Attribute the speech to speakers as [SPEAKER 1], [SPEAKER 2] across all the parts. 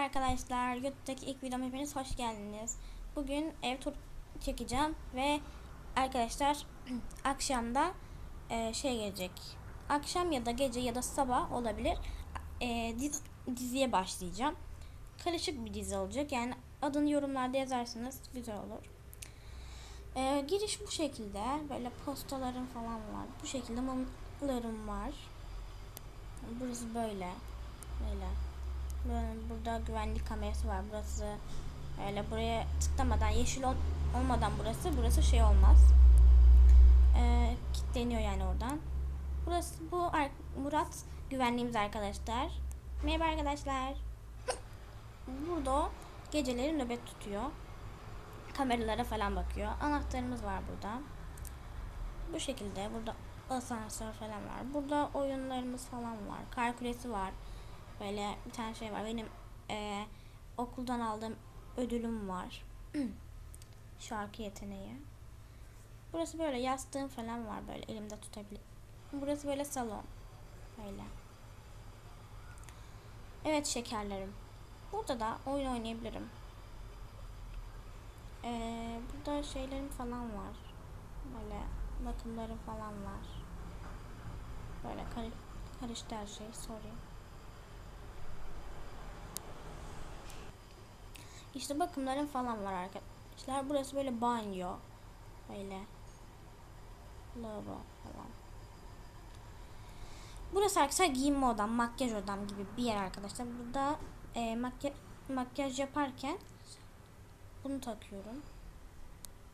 [SPEAKER 1] arkadaşlar. YouTube'daki ilk videoma hepiniz hoş geldiniz. Bugün ev tur çekeceğim ve arkadaşlar akşamda e, şey gelecek. Akşam ya da gece ya da sabah olabilir. E, diz- diziye başlayacağım. Karışık bir dizi olacak. Yani adını yorumlarda yazarsanız güzel olur. E, giriş bu şekilde. Böyle postalarım falan var. Bu şekilde mumlarım var. Burası böyle. Böyle. Burada güvenlik kamerası var. Burası öyle buraya tıklamadan yeşil ol- olmadan burası burası şey olmaz. Ee, kilitleniyor yani oradan. Burası bu Murat güvenliğimiz arkadaşlar. Merhaba arkadaşlar. Burada geceleri nöbet tutuyor. Kameralara falan bakıyor. Anahtarımız var burada. Bu şekilde burada asansör falan var. Burada oyunlarımız falan var. Kar kulesi var. Böyle bir tane şey var. Benim eee, okuldan aldığım ödülüm var. Şarkı yeteneği. Burası böyle yastığım falan var böyle elimde tutabilir. Burası böyle salon. Böyle. Evet şekerlerim. Burada da oyun oynayabilirim. Eee, burada şeylerim falan var. Böyle bakımlarım falan var. Böyle kar- karıştı her şey. Sorry. İşte bakımlarım falan var arkadaşlar. Burası böyle banyo. Böyle. Lavabo falan. Burası arkadaşlar giyinme odam, makyaj odam gibi bir yer arkadaşlar. Burada e, makyaj, makyaj yaparken bunu takıyorum.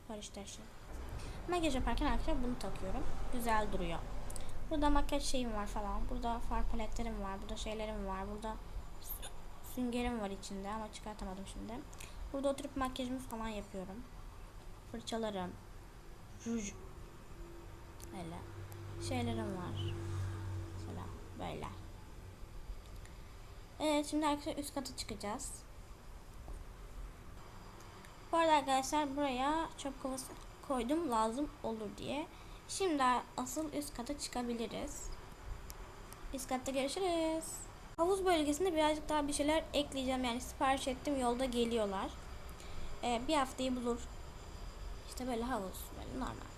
[SPEAKER 1] Her şey. Makyaj yaparken arkadaşlar bunu takıyorum. Güzel duruyor. Burada makyaj şeyim var falan. Burada far paletlerim var. Burada şeylerim var. Burada süngerim var içinde ama çıkartamadım şimdi. Burada oturup makyajımı falan yapıyorum. Fırçalarım. Ruj. Öyle. Şeylerim var. Mesela böyle. Evet şimdi arkadaşlar üst kata çıkacağız. Bu arada arkadaşlar buraya çöp kovası koydum lazım olur diye. Şimdi asıl üst kata çıkabiliriz. Üst katta görüşürüz. Havuz bölgesinde birazcık daha bir şeyler ekleyeceğim. Yani sipariş ettim yolda geliyorlar. Ee, bir haftayı bulur. İşte böyle havuz böyle normal.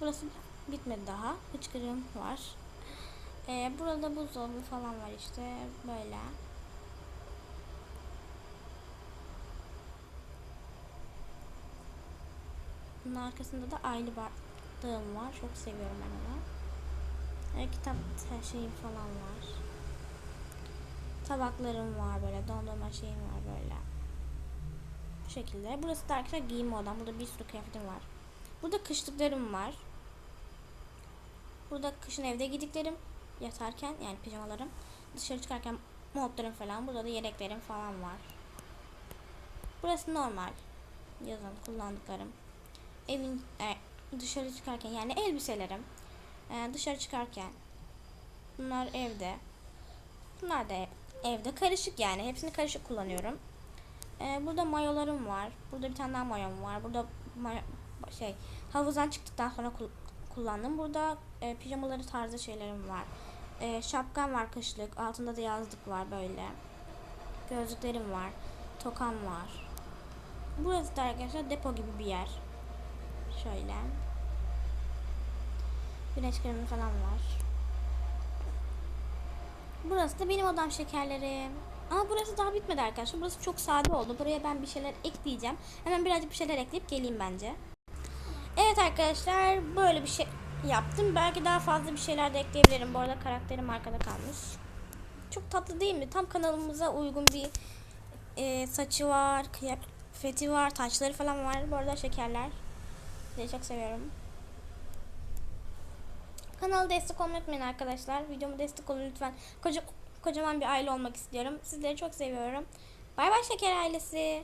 [SPEAKER 1] Burası bitmedi daha. Hıçkırığım var. Ee, burada buzdolabı falan var işte böyle. Bunun arkasında da aile bardağım var. Çok seviyorum ben onu. E, kitap her şeyim falan var. Tabaklarım var böyle. Dondurma şeyim var böyle. Bu şekilde. Burası da arkadaşlar giyinme odam. Burada bir sürü kıyafetim var. Burada kışlıklarım var. Burada kışın evde giydiklerim. Yatarken yani pijamalarım. Dışarı çıkarken montlarım falan. Burada da yeleklerim falan var. Burası normal. Yazın kullandıklarım evin e, dışarı çıkarken yani elbiselerim e, dışarı çıkarken bunlar evde bunlar da evde karışık yani. Hepsini karışık kullanıyorum. E, burada mayolarım var. Burada bir tane daha mayom var. Burada mayo, şey havuzdan çıktıktan sonra kul- kullandım. Burada e, pijamaları tarzı şeylerim var. E, şapkam var kışlık altında da yazlık var böyle. Gözlüklerim var. Tokam var. Burası da arkadaşlar depo gibi bir yer. Şöyle. Güneş kremi falan var. Burası da benim odam şekerlerim. Ama burası daha bitmedi arkadaşlar. Burası çok sade oldu. Buraya ben bir şeyler ekleyeceğim. Hemen birazcık bir şeyler ekleyip geleyim bence. Evet arkadaşlar böyle bir şey yaptım. Belki daha fazla bir şeyler de ekleyebilirim. Bu arada karakterim arkada kalmış. Çok tatlı değil mi? Tam kanalımıza uygun bir e, saçı var, kıyafeti var, taçları falan var. Bu arada şekerler. Sizi çok seviyorum. Kanala destek olmayı unutmayın arkadaşlar. Videomu destek olun lütfen. Koca, kocaman bir aile olmak istiyorum. Sizleri çok seviyorum. Bay bay şeker ailesi.